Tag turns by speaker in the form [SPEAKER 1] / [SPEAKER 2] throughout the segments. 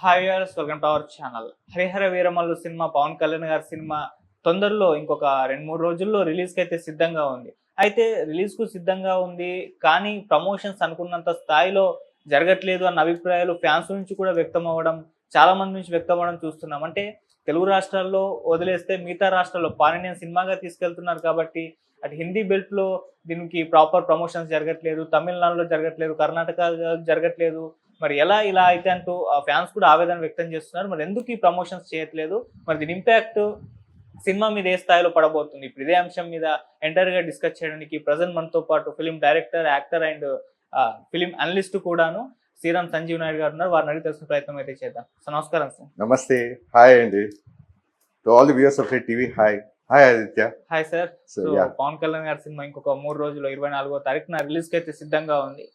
[SPEAKER 1] Hi స్వగన్ power channel. Harihara Veeramallu cinema Pawan Kalyan గారి cinema తొందరలో ఇంకొక రెండు మూడు రోజుల్లో రిలీజ్కి అయితే సిద్ధంగా ఉంది. అయితే రిలీజ్కు సిద్ధంగా ఉంది కానీ ప్రమోషన్స్ అనుకున్నంత స్థాయిలో జరగట్లేదు అన్న అభిప్రాయాలు ఫ్యాన్స్ నుంచి కూడా వ్యక్తం అవ్వడం చాలా మంది నుంచి వ్యక్తం అవ్వడం చూస్తున్నాం. అంటే తెలుగు రాష్ట్రాల్లో వదిలేస్తే మిగతా రాష్ట్రాల్లో పానినియన్ సినిమాగా తీసుకెళ్తున్నారు కాబట్టి అటు హిందీ బెల్ట్లో దీనికి ప్రాపర్ ప్రమోషన్స్ జరగట్లేదు తమిళనాడులో జరగట్లేదు కర్ణాటక జరగట్లేదు మరి ఎలా ఇలా అయితే అంటూ ఫ్యాన్స్ కూడా ఆవేదన వ్యక్తం చేస్తున్నారు. మరి ఎందుకు ఈ ప్రమోషన్స్ చేయట్లేదు? మరి దీని ఇంపాక్ట్ సినిమా మీద ఏ స్థాయిలో పడబోతుంది? ఇప్పుడు ఇదే అంశం మీద ఎంటర్గా డిస్కస్ చేయడానికి ప్రజెంట్ మనతో పాటు film director actor and film analyst కూడాను శ్రీరామ్ సంజీవ్ నాయుడు గారు ఉన్నారు. వారిని అడిగి తెలుసుకునే ప్రయత్నం అయితే చేద్దాం. సో నమస్కారం సార్.
[SPEAKER 2] నమస్తే. హాయ్ అండి. To all the viewers of TV hi hi Aditya
[SPEAKER 1] hi sir
[SPEAKER 2] so
[SPEAKER 1] Pawan Kalyan గారి సినిమా ఇంకొక మూడు రోజులు ఇరవై నాలుగో తారీఖున రిలీజ్కి అయితే సిద్ధంగా ఉంది.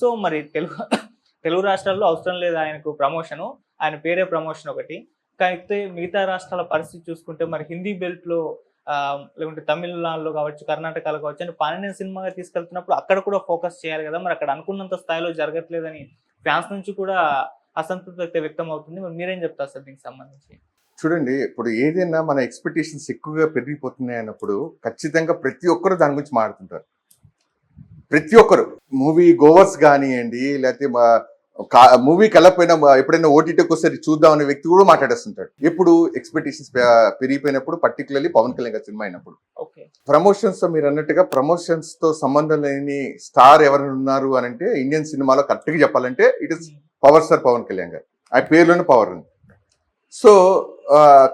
[SPEAKER 1] సో మరి తెలుగు తెలుగు రాష్ట్రాల్లో అవసరం లేదు ఆయనకు ప్రమోషన్. ఆయన పేరే ప్రమోషన్ ఒకటి. అయితే మిగతా రాష్ట్రాల పరిస్థితి చూసుకుంటే మరి హిందీ బెల్ట్లో లేకుంటే తమిళనాడులో కావచ్చు కర్ణాటకలో కావచ్చు అని పన్నెండు సినిమాగా తీసుకెళ్తున్నప్పుడు అక్కడ కూడా ఫోకస్ చేయాలి కదా. మరి అక్కడ అనుకున్నంత స్థాయిలో జరగట్లేదని ఫ్యాన్స్ నుంచి కూడా అసంతృప్తి అయితే వ్యక్తం అవుతుంది. మరి మీరేం చెప్తారు సార్ దీనికి సంబంధించి?
[SPEAKER 2] చూడండి ఇప్పుడు ఏదైనా మన ఎక్స్పెక్టేషన్స్ ఎక్కువగా పెరిగిపోతున్నాయి అన్నప్పుడు ఖచ్చితంగా ప్రతి ఒక్కరు దాని గురించి మాట్లాడుతుంటారు. ప్రతి ఒక్కరు. మూవీ గోవర్స్ కానివ్వండి లేకపోతే మూవీకి వెళ్ళకపోయినా ఎప్పుడైనా ఓటీటీకి వస్తే చూద్దాం అనే వ్యక్తి కూడా మాట్లాడేస్తుంటాడు. ఎప్పుడు ఎక్స్పెక్టేషన్స్ పెరిగిపోయినప్పుడు పర్టికులర్లీ పవన్ కళ్యాణ్ గారి సినిమా అయినప్పుడు.
[SPEAKER 1] ఓకే.
[SPEAKER 2] ప్రమోషన్స్తో మీరు అన్నట్టుగా ప్రమోషన్స్తో సంబంధం లేని స్టార్ ఎవరు ఉన్నారు అని అంటే ఇండియన్ సినిమాలో కరెక్ట్గా చెప్పాలంటే it is power star Pawan Kalyan గారు. ఆ పేరులోనే పవర్ ఉంది. సో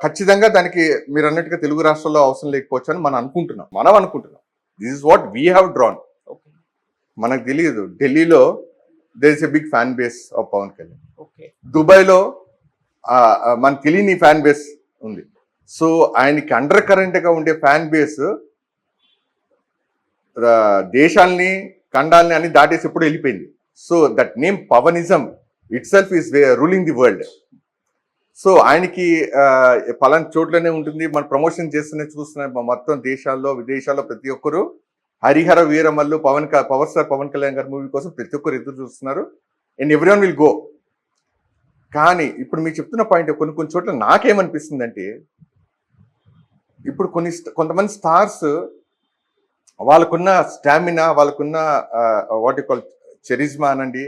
[SPEAKER 2] ఖచ్చితంగా దానికి మీరు అన్నట్టుగా తెలుగు రాష్ట్రాల్లో అవసరం లేకపోవచ్చు అని మనం అనుకుంటున్నాం. మనం అనుకుంటున్నాం. This is what we have drawn
[SPEAKER 1] okay.
[SPEAKER 2] మనకు తెలియదు. ఢిల్లీలో there is a big fan base of Pawan Kalyan
[SPEAKER 1] okay
[SPEAKER 2] దుబాయ్లో మనకు తెలియని ఫ్యాన్ బేస్ ఉంది. సో ఆయనకి అండర్ కరెంట్గా ఉండే ఫ్యాన్ బేస్ దేశాల్ని ఖండాల్ని అని దాటేసి ఎప్పుడు వెళ్ళిపోయింది. So that name Pawanism itself is ruling the world so ఆయనకి పలానా చోట్లనే ఉంటుంది. మన ప్రమోషన్ చేస్తూనే చూస్తున్న మొత్తం దేశాల్లో విదేశాల్లో ప్రతి ఒక్కరు హరిహర వీరమల్లు పవన్ క- పవర్ స్టార్ పవన్ కళ్యాణ్ గారి మూవీ కోసం ప్రతి ఒక్కరు ఎదురు చూస్తున్నారు. And everyone will go కానీ ఇప్పుడు మీరు చెప్తున్న పాయింట్ కొన్ని కొన్ని చోట్ల నాకేమనిపిస్తుంది అంటే ఇప్పుడు కొన్ని కొంతమంది స్టార్స్ వాళ్ళకున్న స్టామినా వాళ్ళకున్న వాట్ కాల్ చెరిజ్మా అనండి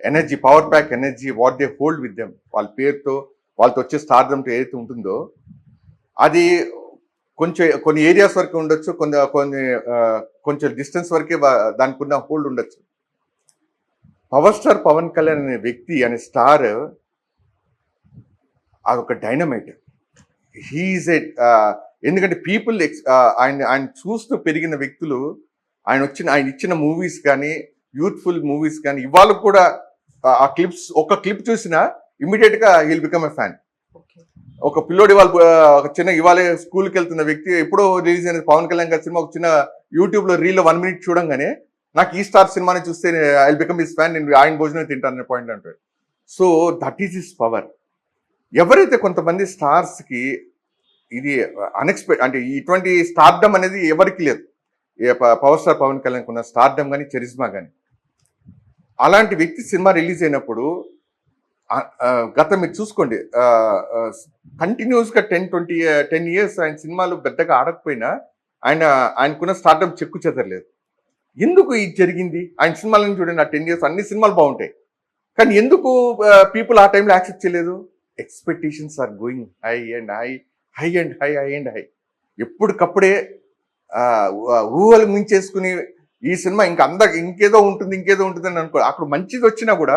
[SPEAKER 2] energy power pack energy what they hold with them వాళ్ళ పేరుతో వాళ్ళతో వచ్చే స్టార్డమ్ ఏదైతే ఉంటుందో అది కొంచెం కొన్ని ఏరియాస్ వరకు ఉండొచ్చు కొన్ని కొన్ని కొంచెం డిస్టెన్స్ వరకే దానికి ఉన్న హోల్డ్ ఉండొచ్చు. పవర్ స్టార్ పవన్ కళ్యాణ్ అనే వ్యక్తి అనే స్టార్ అదొక డైనమైట్ హీఈస్ ఎ ఎందుకంటే పీపుల్ ఆయన ఆయన చూస్తూ పెరిగిన వ్యక్తులు ఆయన వచ్చిన ఆయన ఇచ్చిన మూవీస్ కానీ యూత్ఫుల్ మూవీస్ కానీ ఇవాళ కూడా ఆ- క్లిప్స్ ఒక క్లిప్ చూసినా ఇమీడియట్గా he'll become a fan
[SPEAKER 1] okay
[SPEAKER 2] ఒక పిల్లోడి వాళ్ళు ఒక చిన్న ఇవాళ స్కూల్కి వెళ్తున్న వ్యక్తి ఎప్పుడో రిలీజ్ అయిన పవన్ కళ్యాణ్ గారి సినిమా ఒక చిన్న యూట్యూబ్లో రీల్ వన్ మినిట్ చూడంగానే నాకు ఈ స్టార్ సినిమాని చూస్తే ఐ బికమ్ ఇస్ ఫ్యాన్ నేను ఆయన భోజనం తింటాను పాయింట్ అంటాడు. So that is is power ఎవరైతే కొంతమంది స్టార్స్కి ఇది అన్ఎక్స్పెక్ట్ అంటే ఇటువంటి స్టార్డమ్ అనేది ఎవరికి లేదు. పవర్ స్టార్ పవన్ కళ్యాణ్ ఉన్న స్టార్డమ్ కానీ చరిజ్మా కానీ అలాంటి వ్యక్తి సినిమా రిలీజ్ అయినప్పుడు గత మీరు చూసుకోండి. కంటిన్యూస్గా టెన్ ట్వంటీ టెన్ ఇయర్స్ ఆయన సినిమాలు పెద్దగా ఆడకపోయినా ఆయన ఆయనకున్న స్టార్టప్ చెక్కు చెదరలేదు. ఎందుకు ఇది జరిగింది? ఆయన సినిమాలను చూడండి ఆ టెన్ ఇయర్స్ అన్ని సినిమాలు బాగుంటాయి. కానీ ఎందుకు పీపుల్ ఆ టైంలో యాక్సెప్ట్ చేయలేదు? Expectations are going high and high high and high high and high ఎప్పటికప్పుడే ఊహలు మించేసుకుని ఈ సినిమా ఇంకా అంద ఇంకేదో ఉంటుంది ఇంకేదో ఉంటుంది అని అనుకో అక్కడ మంచిది వచ్చినా కూడా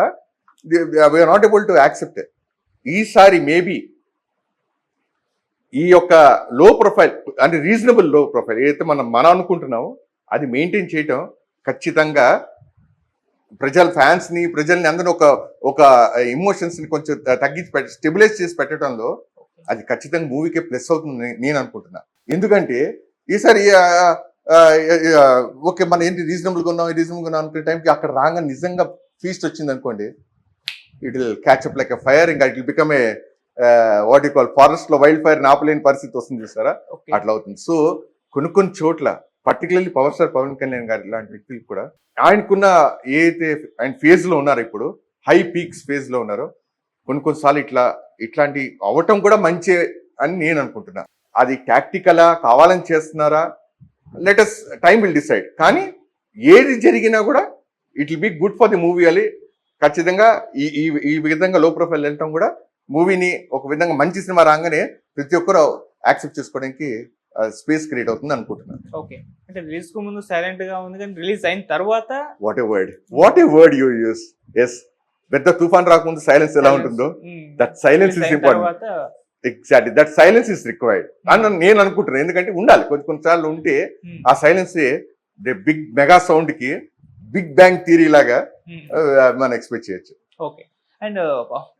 [SPEAKER 2] we're not able to accept ఈసారి మేబీ ఈ యొక్క లో ప్రొఫైల్ అంటే రీజనబుల్లో ప్రొఫైల్ ఏదైతే మనం మనం అనుకుంటున్నామో అది మెయింటైన్ చేయటం ఖచ్చితంగా ప్రజల ఫ్యాన్స్ని ప్రజల్ని అందరూ ఒక ఒక ఎమోషన్స్ని కొంచెం తగ్గించి పెట్ట స్టెబిలైజ్ చేసి పెట్టడంలో అది ఖచ్చితంగా మూవీకే ప్లస్ అవుతుంది నేను అనుకుంటున్నా. ఎందుకంటే ఈసారి ఓకే మనం ఏంటి రీజనబుల్గా ఉన్నాం రీజనబుల్గా ఉన్నాం అనుకునే టైంకి అక్కడ రాగా నిజంగా ఫీస్ట్ వచ్చింది అనుకోండి it will catch up like a fire ఇంకా it will become a what you call ఫారెస్ట్లో వైల్డ్ ఫైర్ నాపలేని పరిస్థితి వస్తుంది చూసారా? అట్లా అవుతుంది. సో కొన్ని కొన్ని చోట్ల particularly power star Pawan Kalyan గారు ఇలాంటి వ్యక్తులు కూడా ఆయనకున్న ఏదైతే ఆయన ఫేజ్లో ఉన్నారో ఇప్పుడు హై పీక్స్ ఫేజ్లో ఉన్నారో కొన్ని కొన్నిసార్లు ఇట్లా ఇట్లాంటి అవటం కూడా మంచి అని నేను అనుకుంటున్నా. అది టాక్టికలా కావాలని చేస్తున్నారా? లెటస్ టైం విల్ డిసైడ్ కానీ ఏది జరిగినా కూడా it will be good for the movie అని ఖచ్చితంగా ఈ ఈ ఈ విధంగా లో ప్రొఫైల్ వెళ్ళటం కూడా మూవీని ఒక విధంగా మంచి సినిమా రాగానే ప్రతి ఒక్కరు యాక్సెప్ట్ చేసుకోవడానికి స్పేస్ క్రియేట్ అవుతుంది అనుకుంటున్నాను.
[SPEAKER 1] ఓకే. అంటే రిలీజ్కు ముందు సైలెంట్గా ఉంది కానీ రిలీజ్ అయిన తర్వాత
[SPEAKER 2] what a word what a word you use as పెద్ద తుఫాన్ రాకముందు సైలెన్స్ ఎలా ఉంటుందో దట్ సైలెన్స్ ఇస్ ఇంపార్టెంట్
[SPEAKER 1] తర్వాత
[SPEAKER 2] exactly that silence is required అని నేను అనుకుంటున్నాను. ఎందుకంటే ఉండాలి. కొన్ని కొన్నిసార్లు ఉంటే
[SPEAKER 1] ఉమ్,
[SPEAKER 2] ఆ సైలెన్స్ బిగ్ మెగా సౌండ్కి బిగ్ బ్యాంగ్ థియరీ లాగా మనం ఎక్స్పెక్ట్ చేయొచ్చు.
[SPEAKER 1] ఓకే. అండ్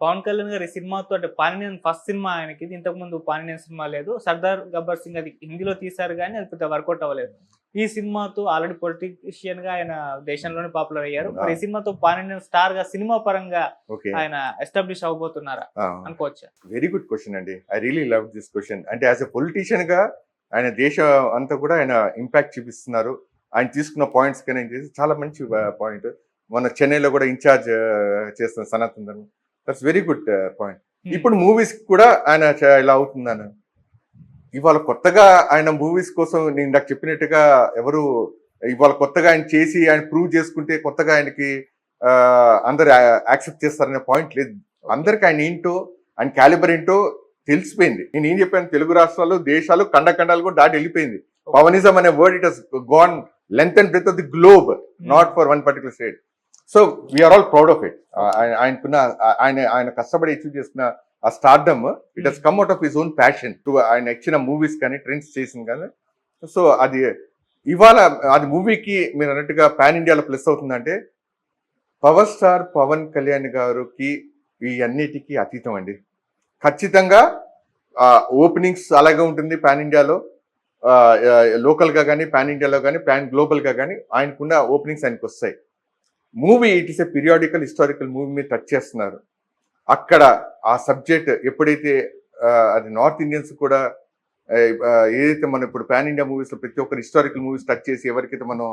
[SPEAKER 1] పవన్ కళ్యాణ్ గారి సినిమాతో అంటే పానియన్ ఫస్ట్ సినిమా ఆయనకి ఇంతకు ముందు పానియన్ సినిమా లేదు. సర్దార్ గబ్బర్ సింగ్ అది హిందీలో తీశారు కానీ అది పెద్ద వర్కౌట్ అవ్వలేదు. ఈ సినిమాతో ఆల్రెడీ పొలిటీషియన్గా ఆయన దేశంలోనే పాపులర్ అయ్యారు. మరి ఈ సినిమాతో పానియన్ స్టార్గా సినిమా పరంగా ఆయన ఎస్టాబ్లిష్ అవబోతున్నారా అనుకోవచ్చా?
[SPEAKER 2] వెరీ గుడ్ క్వశ్చన్ అండి. I really love this question అంటే యాజ్ ఎ పొలిటీషియన్గా ఆయన దేశం అంతా కూడా ఆయన ఇంపాక్ట్ చూపిస్తున్నారు. ఆయన తీసుకున్న పాయింట్స్ కానీ చేసి చాలా మంచి పాయింట్ మన చెన్నైలో కూడా ఇన్ఛార్జ్ చేస్తున్న Sanatan Dharma. That's very good point ఇప్పుడు మూవీస్ కూడా ఆయన ఇలా అవుతుందని ఇవాళ కొత్తగా ఆయన మూవీస్ కోసం నేను ఇందాక చెప్పినట్టుగా ఎవరు ఇవాళ కొత్తగా ఆయన చేసి ఆయన ప్రూవ్ చేసుకుంటే కొత్తగా ఆయనకి అందరు యాక్సెప్ట్ చేస్తారనే పాయింట్ లేదు. అందరికి ఆయన ఏంటో ఆయన క్యాలిబర్ ఏంటో తెలిసిపోయింది. నేను ఏం చెప్పాను? తెలుగు రాష్ట్రాలు దేశాలు ఖండ ఖండాలు కూడా దాటి వెళ్ళిపోయింది. పవనిజం అనే word it has gone length and breadth of the globe not for one particular state so we're all proud of it ఆయనకున్న ఆయన ఆయన కష్టపడి అచీవ్ చేసిన ఆ stardom it has come out of his own passion to ఆయన ఇచ్చిన movies కానీ trends చేసింది కానీ. సో అది ఇవాళ అది మూవీకి మీరు అన్నట్టుగా పాన్ ఇండియాలో ప్లస్ అవుతుందంటే పవర్ స్టార్ పవన్ కళ్యాణ్ గారికి ఈ అన్నిటికీ అతీతం అండి. ఖచ్చితంగా ఓపెనింగ్స్ అలాగే ఉంటుంది పాన్ ఇండియాలో లోకల్గా కానీ పాన్ ఇండియాలో కానీ పాన్ గ్లోబల్గా కానీ ఆయనకున్న ఓపెనింగ్స్ ఆయనకు వస్తాయి. Movie it is a periodical historical movie మీద టచ్ చేస్తున్నారు. అక్కడ ఆ సబ్జెక్ట్ ఎప్పుడైతే అది నార్త్ ఇండియన్స్ కూడా ఏదైతే మనం ఇప్పుడు పాన్ ఇండియా మూవీస్లో ప్రతి ఒక్కరు హిస్టారికల్ మూవీస్ టచ్ చేసి ఎవరికైతే మనం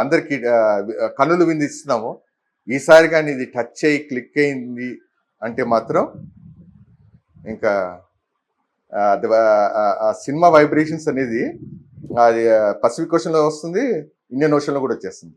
[SPEAKER 2] అందరికీ కనులు విందిస్తున్నామో ఈసారి కానీ ఇది టచ్ అయ్యి క్లిక్ అయింది అంటే మాత్రం ఇంకా సినిమా వైబ్రేషన్స్ అనేది అది పసిఫిక్ ఓషన్లో వస్తుంది ఇండియన్ ఓషన్లో కూడా వచ్చేస్తుంది.